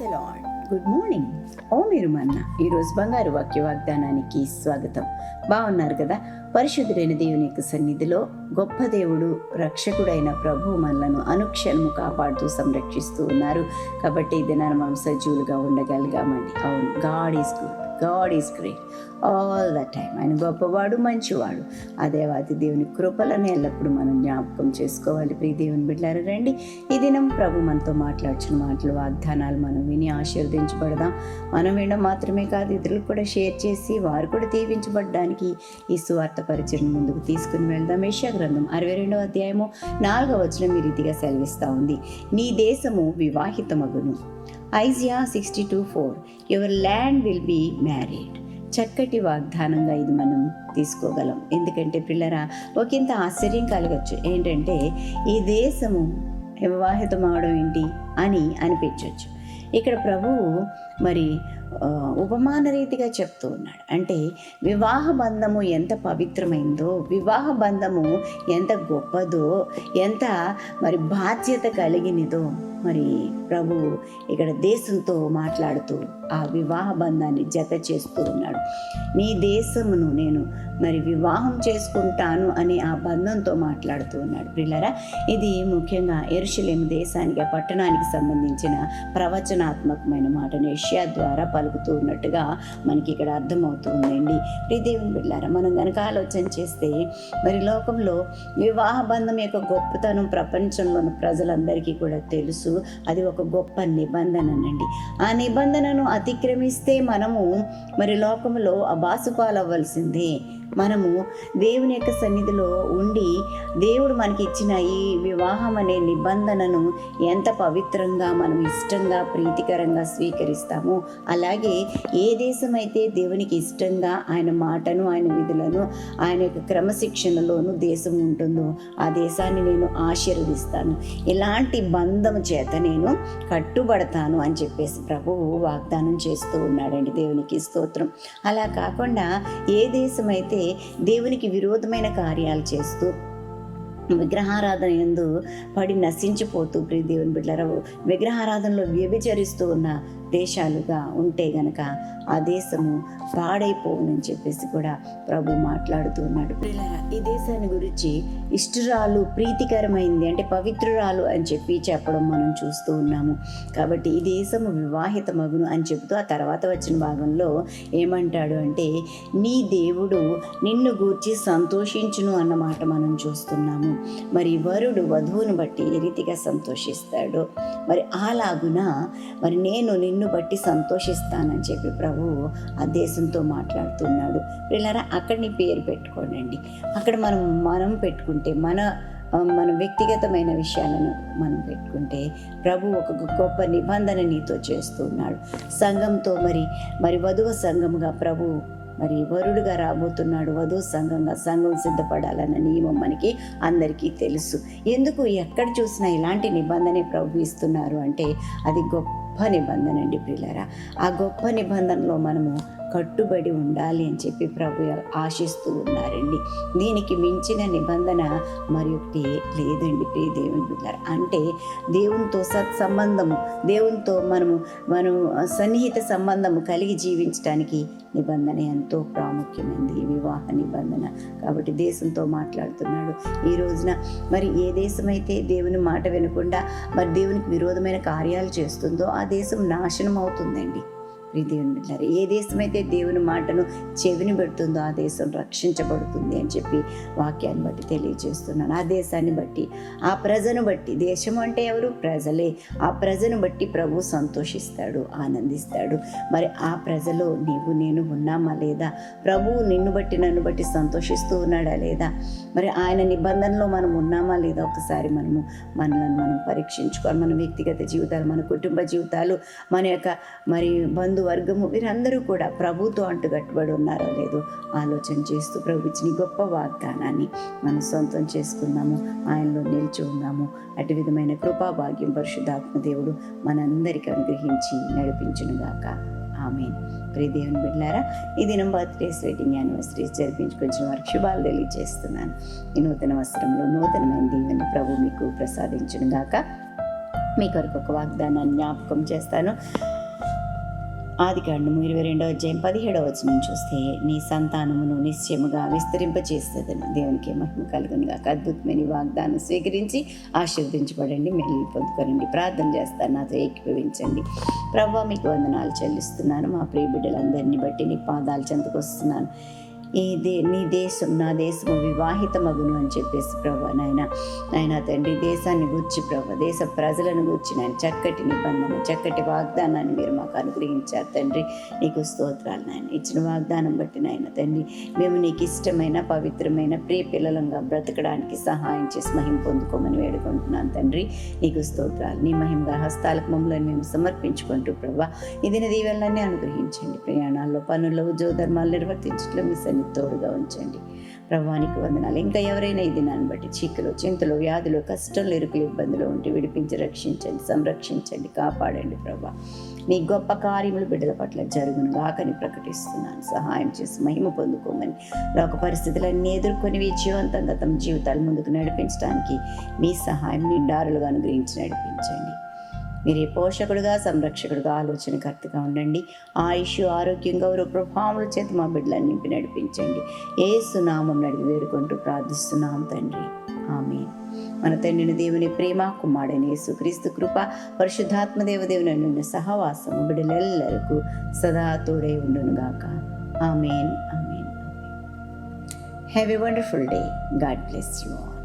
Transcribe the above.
The good morning ఓ మీరు మన్న ఈరోజు బంగారు వాక్య వాగ్దానానికి స్వాగతం. బాగున్నారు కదా? పరిశుద్ధుడైన దేవుని యొక్క సన్నిధిలో గొప్ప దేవుడు రక్షకుడైన ప్రభు మనలను అనుక్షణము కాపాడుతూ సంరక్షిస్తూ ఉన్నారు. కాబట్టి ఈ దినాన మనం సజీవులుగా ఉండగలిగామండి. అవును God is good. God is great all the time ఆయన గొప్పవాడు మంచివాడు. అదే దేవాది దేవుని కృపలను ఎల్లప్పుడూ మనం జ్ఞాపకం చేసుకోవాలి. ప్రియ దేవుని బిడ్డారు రండి. ఈ దినం ప్రభు మనతో మాట్లాడుచున్న మాటలు వాగ్దానాలు మనం విని ఆశీర్వదించబడదాం. మనం వినడం మాత్రమే కాదు ఇతరులకు కూడా షేర్ చేసి వారు కూడా దీవించబడడానికి ఈ సువార్త పరిచయం ముందుకు తీసుకుని వెళ్దాం. యశా గ్రంథం అరవై రెండవ అధ్యాయము నాలుగవ వచనం ఈ రీతిగా సెలవిస్తూ ఉంది. నీ దేశము వివాహితమగును. Isaiah sixty two four your land will be married. చక్కటి వాగ్దానంగా ఇది మనం తీసుకోగలం. ఎందుకంటే పిల్లరా ఒకంత ఆశ్చర్యం కలగచ్చు. ఏంటంటే ఈ దేశము వివాహితం అవడం ఏంటి అని అనిపించవచ్చు ఇక్కడ ప్రభువు మరి ఉపమాన రీతిగా చెప్తూ ఉన్నాడు. అంటే వివాహ బంధము ఎంత పవిత్రమైందో వివాహ బంధము ఎంత గొప్పదో ఎంత మరి బాధ్యత కలిగినదో మరి ప్రభు ఇక్కడ దేశంతో మాట్లాడుతూ ఆ వివాహ బంధాన్ని జత చేస్తూ ఉన్నాడు. నీ దేశమును నేను మరి వివాహం చేసుకుంటాను అని ఆ బంధంతో మాట్లాడుతూ ఉన్నాడు. పిల్లరా ఇది ముఖ్యంగా ఎరుషలేం దేశానికి ఆ పట్టణానికి సంబంధించిన ప్రవచనాత్మకమైన మాటను ఏషియా ద్వారా పలుకుతూ ఉన్నట్టుగా మనకి ఇక్కడ అర్థమవుతూ ఉందండి. ప్రియ దేవుని మనం గనక ఆలోచన చేస్తే మరి లోకంలో వివాహ బంధం యొక్క గొప్పతనం ప్రపంచంలోని ప్రజలందరికీ కూడా తెలుసు. అది ఒక గొప్ప నిబంధననండి. ఆ నిబంధనను అతిక్రమిస్తే మనము మరి లోకంలో అబాసుపాలవ్వాల్సిందే. మనము దేవుని యొక్క సన్నిధిలో ఉండి దేవుడు మనకి ఇచ్చిన ఈ వివాహం అనే నిబంధనను ఎంత పవిత్రంగా మనం ఇష్టంగా ప్రీతికరంగా స్వీకరిస్తామో అలాగే ఏ దేశమైతే దేవునికి ఇష్టంగా ఆయన మాటను ఆయన విధులను ఆయన యొక్క క్రమశిక్షణలోను దేశం ఉంటుందో ఆ దేశాన్ని నేను ఆశీర్వదిస్తాను. ఇలాంటి బంధం చేత నేను కట్టుబడతాను అని చెప్పేసి ప్రభువు వాగ్దానం చేస్తూ ఉన్నాడండి. దేవునికి స్తోత్రం. అలా కాకుండా ఏ దేశమైతే అయితే దేవునికి విరోధమైన కార్యాలు చేస్తూ విగ్రహారాధన ఎందు పడి నశించిపోతూ ప్రియ దేవుని బిడ్డలరావు విగ్రహారాధనలో వ్యభిచరిస్తూ ఉన్న దేశాలుగా ఉంటే గనక ఆ దేశము పాడైపోవునని చెప్పేసి కూడా ప్రభు మాట్లాడుతూ ఉన్నాడు. ఈ దేశాన్ని గురించి ఇష్టరాలు ప్రీతికరమైంది అంటే పవిత్రురాలు అని చెప్పి చెప్పడం మనం చూస్తూ ఉన్నాము. కాబట్టి ఈ దేశము వివాహిత మగును అని చెబుతూ ఆ తర్వాత వచ్చిన భాగంలో ఏమంటాడు అంటే నీ దేవుడు నిన్ను గూర్చి సంతోషించును అన్నమాట మనం చూస్తున్నాము. మరి వరుడు వధువును బట్టి ఏ రీతిగా సంతోషిస్తాడు? మరి అలాగున మరి నేను నిన్ను బట్టి సంతోషిస్తానని చెప్పి ప్రభువు ఆ దేశంతో మాట్లాడుతున్నాడు. పిల్లరా అక్కడ నీ పేరు పెట్టుకోనండి. అక్కడ మనం మనం పెట్టుకుంటే మన మన వ్యక్తిగతమైన విషయాలను మనం పెట్టుకుంటే ప్రభు ఒక గొప్ప నిబంధన నీతో చేస్తున్నాడు. సంఘంతో మరి మరి వధువ సంఘముగా ప్రభు మరి వరుడుగా రాబోతున్నాడు. వధువు సంఘంగా సంఘం సిద్ధపడాలన్న నియమం మనకి అందరికీ తెలుసు. ఎందుకు ఎక్కడ చూసినా ఇలాంటి నిబంధనే ప్రభు ఇస్తున్నారు అంటే అది గొప్ప గొప్ప నిబంధన అండి ప్రియులారా. ఆ గొప్ప నిబంధనలో మనము కట్టుబడి ఉండాలి అని చెప్పి ప్రభు ఆశిస్తూ ఉన్నారండి. దీనికి మించిన నిబంధన మరి ఒకటి లేదండి ప్రియ దేవుని బిడ్డారు. అంటే దేవునితో సత్సంబంధము దేవునితో మనము మనం సన్నిహిత సంబంధము కలిగి జీవించడానికి నిబంధన ఎంతో ప్రాముఖ్యమైనది ఈ వివాహ నిబంధన. కాబట్టి దేశంతో మాట్లాడుతున్నాడు. ఈ రోజున మరి ఏ దేశమైతే దేవుని మాట వినకుండా మరి దేవునికి విరోధమైన కార్యాలు చేస్తుందో ఆ దేశం నాశనం అవుతుందండి ప్రియ దేవుని ఏ దేశమైతే దేవుని మాటను చెవిని పెడుతుందో ఆ దేశం రక్షించబడుతుంది అని చెప్పి వాక్యాన్ని బట్టి తెలియజేస్తున్నాను. ఆ దేశాన్ని బట్టి ఆ ప్రజను బట్టి. దేశం అంటే ఎవరు? ప్రజలే. ఆ ప్రజను బట్టి ప్రభు సంతోషిస్తాడు ఆనందిస్తాడు. మరి ఆ ప్రజలో నీవు నేను ఉన్నామా లేదా? ప్రభువు నిన్ను బట్టి నన్ను బట్టి సంతోషిస్తూ ఉన్నాడా లేదా? మరి ఆయన నిబంధనలో మనం ఉన్నామా లేదా? ఒకసారి మనము మనలను మనం పరీక్షించుకోవాలి. మన వ్యక్తిగత జీవితాలు మన కుటుంబ జీవితాలు మన యొక్క మరి వర్గము. వీరందరూ కూడా ప్రభుతో అంటుకట్టుబడి ఉన్నారో లేదో ఆలోచన చేస్తూ ప్రభు ఇచ్చిన గొప్ప వాగ్దానాన్ని మనం సొంతం చేసుకుందాము ఆయనలో నిలిచి ఉందాము. అటు విధమైన కృపాభాగ్యం పరిశుద్ధాత్మ దేవుడు మనందరికీ అనుగ్రహించి నడిపించునుగాక. ఆమె ప్రియ దేవుని బిడ్డారా ఈ దినం బర్త్డేస్ వెడ్డింగ్ యానివర్సరీస్ జరిపించుకొచ్చిన వారికి శుభాలు తెలియజేస్తున్నాను. ఈ నూతన వస్త్రంలో నూతనమైన దీవెని ప్రభు మీకు ప్రసాదించునుగాక. మీ కొరకు ఒక వాగ్దానాన్ని జ్ఞాపకం చేస్తాను. ఆది కాండము ఇరవై రెండవ అధ్యాయం పదిహేడవ వచనం చూస్తే నీ సంతానమును నిశ్చయముగా విస్తరింపచేసేదను దేవునికి మహిమ కలుగును కాక అద్భుతమైన వాగ్దానం స్వీకరించి ఆశీర్వదించబడండి. మెల్లి పొందుకోనండి. ప్రార్థన చేస్తాను నాతో ఏకీభవించండి. ప్రభావ మీకు వందనాలు చెల్లిస్తున్నాను. మా ప్రియ బిడ్డలందరినీ బట్టి నీ పాదాలు చెంతకొస్తున్నాను ఈ దే నీ దేశం నా దేశము వివాహిత మగును అని చెప్పేసి ప్రభా నాయన నాయన తండ్రి దేశాన్ని గుర్చి ప్రభ దేశ ప్రజలను గుర్చి నాయన చక్కటి నిబంధన చక్కటి వాగ్దానాన్ని మీరు మాకు అనుగ్రహించారు తండ్రి. నీకు స్తోత్రాలు నాయన. ఇచ్చిన వాగ్దానం బట్టి నాయన తండ్రి మేము నీకు ఇష్టమైన పవిత్రమైన ప్రియ పిల్లలంగా బ్రతకడానికి సహాయం చేసి మహిమ పొందుకోమని వేడుకుంటున్నాను తండ్రి. నీకు స్తోత్రాలు. నీ మహిమగా హస్తాలకు మమ్మల్ని మేము సమర్పించుకుంటూ ప్రభా ఇది దీవెనలన్నీ అనుగ్రహించండి. ప్రయాణాల్లో పనుల్లో ఉద్యోగ ధర్మాలు నిర్వర్తించట్లో మీ తోడుగా ఉంచండి. ప్రభానికి వందనాలు. ఇంకా ఎవరైనా ఈ దినాన్ని బట్టి చీకలు చింతలు వ్యాధులు కష్టంలు ఇరుకులు ఇబ్బందులు ఉంటే విడిపించి రక్షించండి సంరక్షించండి కాపాడండి ప్రభా. నీ గొప్ప కార్యములు బిడ్డల పట్ల జరుగును గాకని ప్రకటిస్తున్నాను. సహాయం చేసి మహిమ పొందుకోమని లోక పరిస్థితులన్నీ ఎదుర్కొని విజయవంతంగా తమ జీవితాలు ముందుకు నడిపించడానికి మీ సహాయం నిండారులుగా అనుగ్రహించి నడిపించండి. మీరే పోషకుడుగా సంరక్షకుడుగా ఆలోచనకర్తగా ఉండండి. ఆయుష్ ఆరోగ్యం గౌరవ ప్రభావముల చేత మా బిడ్డలను నింపి నడిపించండి. ఏ సునామం నడిపి వేడుకుంటూ ప్రార్థిస్తున్నాం తండ్రి. ఆమె మన తండ్రిని దేవుని ప్రేమ కుమారుడైన యేసుక్రీస్తు కృప పరిశుద్ధాత్మ దేవదేవుని నిన్న సహవాసము బిడ్డలెల్లరకు సదా తోడై ఉండునుగాక amen. Amen. Have a wonderful day God bless you all